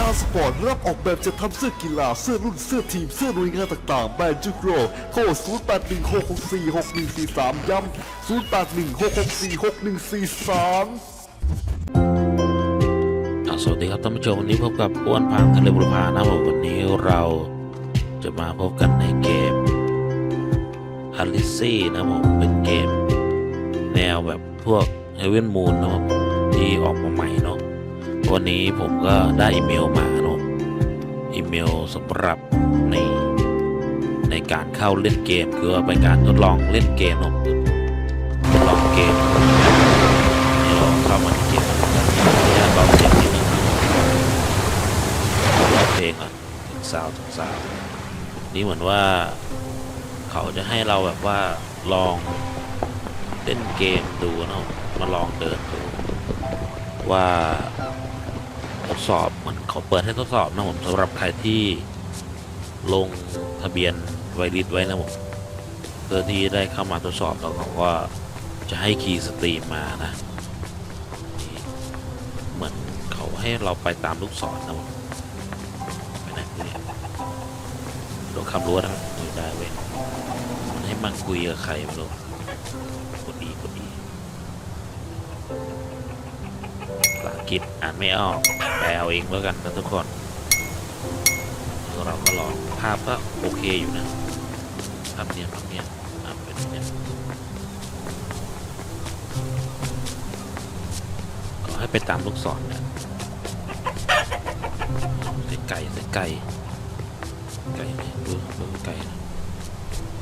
อาสปอร์ตรับออกแบบจะทำเสื้อกีฬาเสื้อรุ่นเสื้อทีมเสื้อหน่วยงานต่างๆแบรนด์จุกโรโค้ด0816646143 ย้ำ0816646143อ่าสวัสดีครับท่านผู้ชมวันนี้พบกับอ้วนพังทะเลบุรพานะครับผมวันนี้เราจะมาพบกันในเกมอลิซี่นะครับผมเป็นเกม แนวแบบพวกเฮเวนมูนนะครับที่ออกมาใหม่เนาะ วันนี้ผมก็ได้อีเมลมาเนาะอีเมลสำหรับในในการเข้าเล่นเกมคือว่าเป็นการทดลองเล่นเกมเนาะทดลองเกมนี่เราเข้ามาในเกมนเนี่ยเบาเสียงนิดนึงร้องเพลงก่อนถึงซาวถึงซาวนี่เหมือนว่าเขาจะให้เราแบบว่าลองเล่นเกมดูเนาะมาลองเดินดูว่า ทดสอบเหมันเขาเปิดให้ทดสอบนะผมสำหรับใครที่ลงทะเบียนไวริสไว้นะผมเพื่อที่ได้เข้ามาทดสอบแล้วเขาก็จะให้คีย์สตรีมมานะ เหมือนเขาให้เราไปตามลูกศรนะผมไปไหนเนี่ยโดนคำรั้วนะไม่ได้เว้ยมันให้มาคุยกับใครไม่รู้ ภาษาอังกฤษอ่านไม่ออกแปลเอาเองแล้วกันนะทุกคนเราก็ลองภาพก็โอเคอยู่นะภาพเนี้ยภาพเนี้ยอะเป็นเนี้ยก็ให้ไปตามลูกศรเนี่ยใส่ไก่ใส่ไก่ไก่ไหนดูดูไก่นะ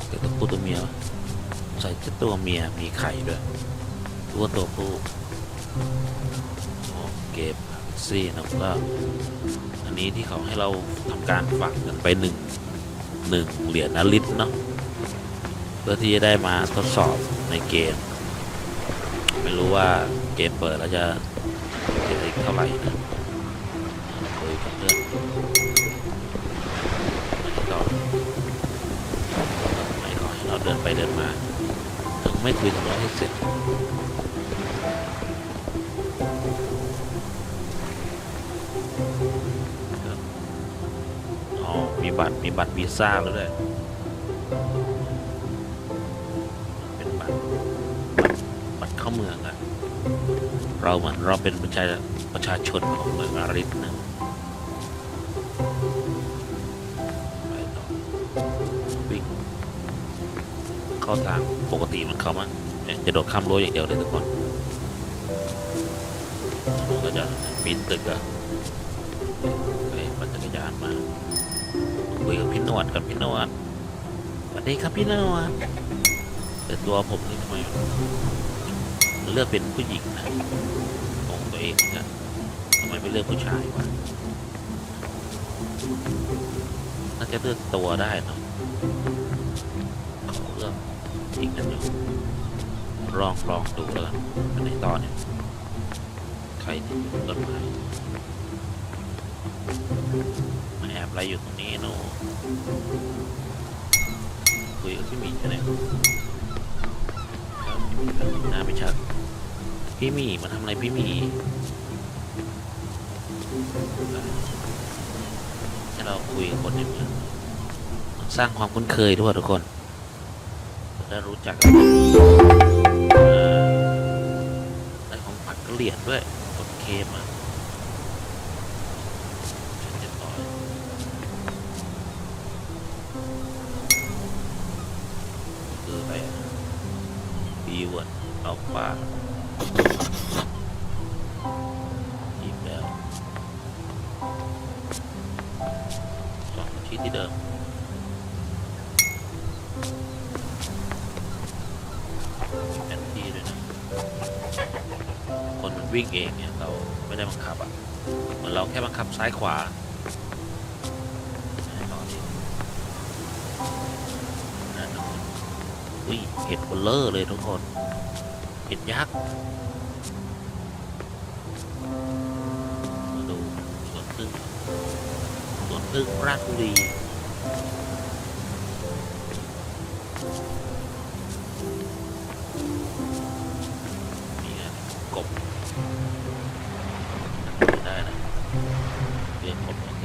ไก่ตัวผู้ตัวเมียใส่จะตัวเมียมีไข่ด้วยรู้ว่าตัวผู้ เกมซี่นะผมก็อันนี้ที่เขาให้เราทำการฝากเงินไปหนึ่งหนึ่งเหรียญนลิตเนาะเพื่อที่จะได้มาทดสอบในเกม ไม่รู้ว่าเกมเปิดแล้วจะเสียอีกเท่าไหร่นะคุยกับเพื่อนก็ไม่ขอให้เราเดินไปเดินมาถึงไม่คุยทำอะไรให้เสร็จ บัตรมีบัตรวีซ่าแล้วด้วยเป็นบัตรบัตรบัตรเข้าเมืองอะเราเหมือนเราเป็นประชาประชาชนของเมืองอาริสนะไปต่อวิ่งเข้าทางปกติมันเข้ามาจะโดดข้ามรั้วอย่างเดียวเลยทุกคนก็จะปีตึกอะ นวดกับพี่นวดสวัสดีครับพี่นวดแต่ตัวผมนี่ทำไมมันเลือกเป็นผู้หญิงนะของตัวเองนะทำไมไม่เลือกผู้ชายวะน่าจะเลือกตัวได้เนอะเขาเลือกอีกนั่นอยู่ลองลองดูแล้วกันในตอนเนี่ยใครที่อยู่ต้นไม้ อะไรอยู่ตรงนี้โน่คุยกับพี่หมีใช่ไหมหน้าไม่ชัดพี่หมีมาทำอะไรพี่หมีให้เราคุยกับคนในเมืองสร้างความคุ้นเคยด้วยทุกคนได้รู้จักได้ของผัดกระเหรียญด้วยกดเคมา เอาปลาหยิบแล้วสองที่ที่เดิมแผนที่ด้วยนะ คนมันวิ่งเองเนี่ย เราไม่ได้บังคับอะ เหมือนเราแค่บังคับซ้ายขวาให้ต่อดีนั่นนอุ้ยเห็ดเบลเลอร์เลยทุกคน เห็ดยักษ์มาดูสวนพึ่งสวนพึ่งราชบุรีนี่ไงกบได้นะเดี๋ยวลือกกดโอเค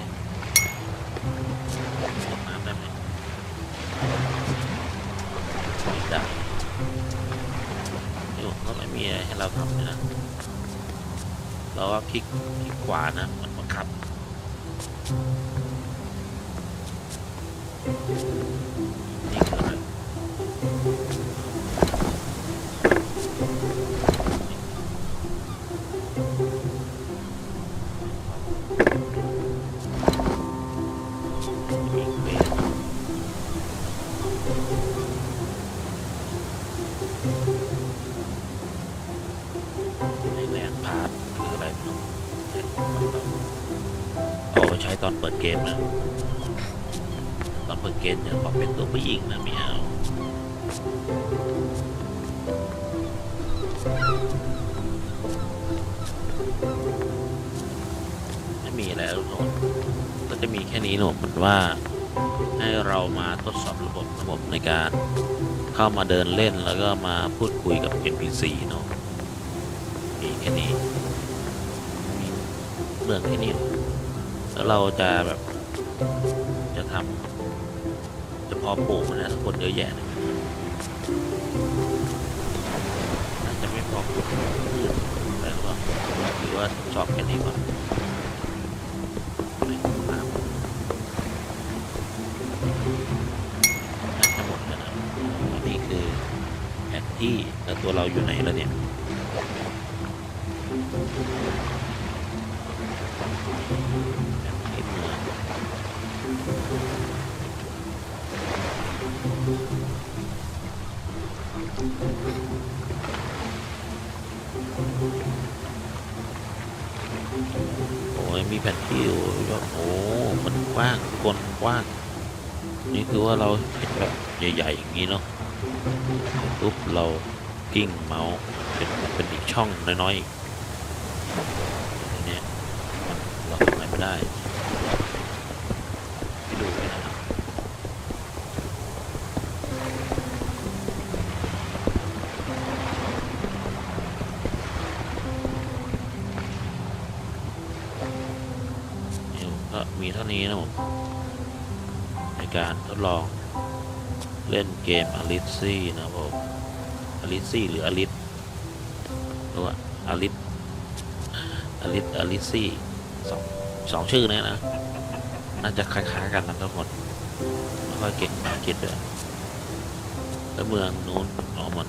อะไรให้เราทำเลยนะ เราก็คลิกคลิกขวานะมันบังคับ เอาใช้ตอนเปิดเกมนะ ตอนเปิดเกมเนี่ยขอเป็นตัวผู้หญิงนะไม่เอาไม่มีแล้วทุกคนก็จะมีแค่นี้หนูมันว่าให้เรามาทดสอบระบบระบบในการเข้ามาเดินเล่นแล้วก็มาพูดคุยกับ NPC เนาะมีแค่นี้มีเรื่องแค่นี้ แล้วเราจะแบบ จะทำจะพอปลูกนะทุกคนเยอะแยะน่าจะไม่พอปลูกพืชแต่ว่าหรือว่าชอบแค่นี้ก่อนไม่น้ำน่าจะหมดแล้วนะอันนี้คือแผนที่แล้วตัวเราอยู่ไหนแล้วเนี่ยอ โอ้ยมีแผ่นที่อยู่ยอดโอ้มันกว้างกคนกว้าง นี่คือว่าเราเห็นแบบใหญ่ๆอย่างนี้เนาะปุ๊บเรากิ้งเมาส์เป็นเป็นอีกช่องน้อยๆอีกเนี้ยเราทำอะไรไม่ได้ นี้นะผม ในการทดลองเล่นเกมอลิซซี่นะครับผมอลิซซี่หรืออลิสหรือว่าอลิสอลิสอลิซซี่สองสองชื่อนี้นะ น่าจะคล้ายๆกันนะทุกคนไม่ค่อยเก่งภาษาอังกฤษด้วยแล้วเมืองนู้นอ๋อมัน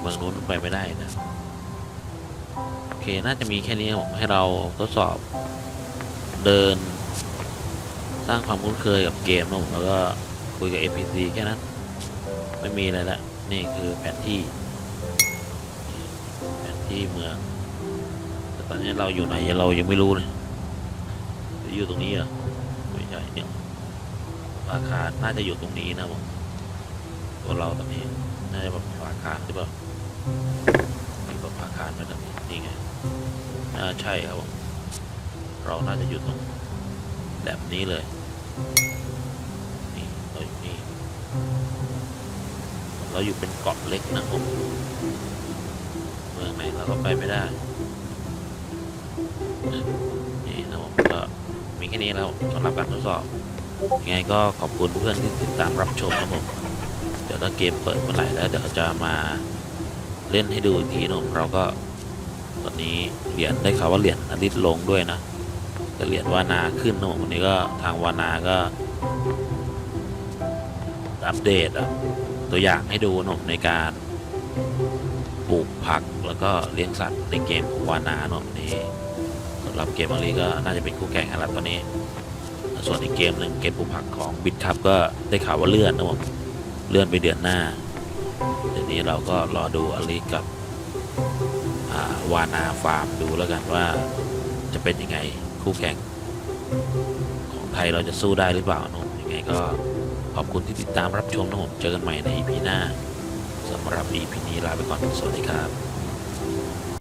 เมืองนู้นไปไม่ได้นะโอเค น่าจะมีแค่นี้ผมให้เราทดสอบเดิน ร้างความคุ้นเคยกับเกมนะผมแล้วก็คุยกับ NPC แค่นั้น ไม่มีอะไรละนี่คือแผนที่ แผนที่เมืองแต่ตอนนี้เราอยู่ไหนเรายังไม่รู้เลยอยู่ตรงนี้เหรอไม่ใช่เนี่ยอาคารน่าจะอยู่ตรงนี้นะผมตัวเราตอนนี้น่าจะแบบอาคารหรือเปล่ามีแบบอาคารไหมตรงนี้นี่ไงน่าใช่ครับผมเราน่าจะอยู่ตรงแบบนี้เลย นี่เราอยู่นี่เราอยู่เป็นเกาะเล็กนะผมเมืองไหนเราก็ไปไม่ได้นี่นะผมก็มีแค่นี้แล้วสำหรับการทดสอบยังไงก็ขอบคุณเพื่อนที่ติดตามรับชมนะผมเดี๋ยวถ้าเกมเปิดเมื่อไหร่แล้วเดี๋ยวจะมาเล่นให้ดูอีกทีนะผมเราก็ตอนนี้เหรียญได้ข่าวว่าเหรียญอลิตลงด้วยนะ เหรียญวานาขึ้นนะวันนี้ก็ทางวานาก็ อัปเดตตัวอย่างให้ดูนะในการปลูกผักแล้วก็เลี้ยงสัตว์ในเกมของวานาเนอะนี้สำหรับเกมอลีก็น่าจะเป็นคู่แข่งกันแล้วตอนนี้ ส่วนอีกเกมหนึ่งเกมปลูกผักของบิทคับก็ได้ข่าวว่าเลื่อนนะผมเลื่อนไปเดือนหน้าเดี๋ยวนี้เราก็รอดูอลีกับวานาฟาร์มดูแล้วกันว่าจะเป็นยังไง คู่แข่งของไทยเราจะสู้ได้หรือเปล่านะผมยังไงก็ขอบคุณที่ติดตามรับชมนะผมเจอกันใหม่ใน EP หน้าสำหรับ EP นี้ลาไปก่อนสวัสดีครับ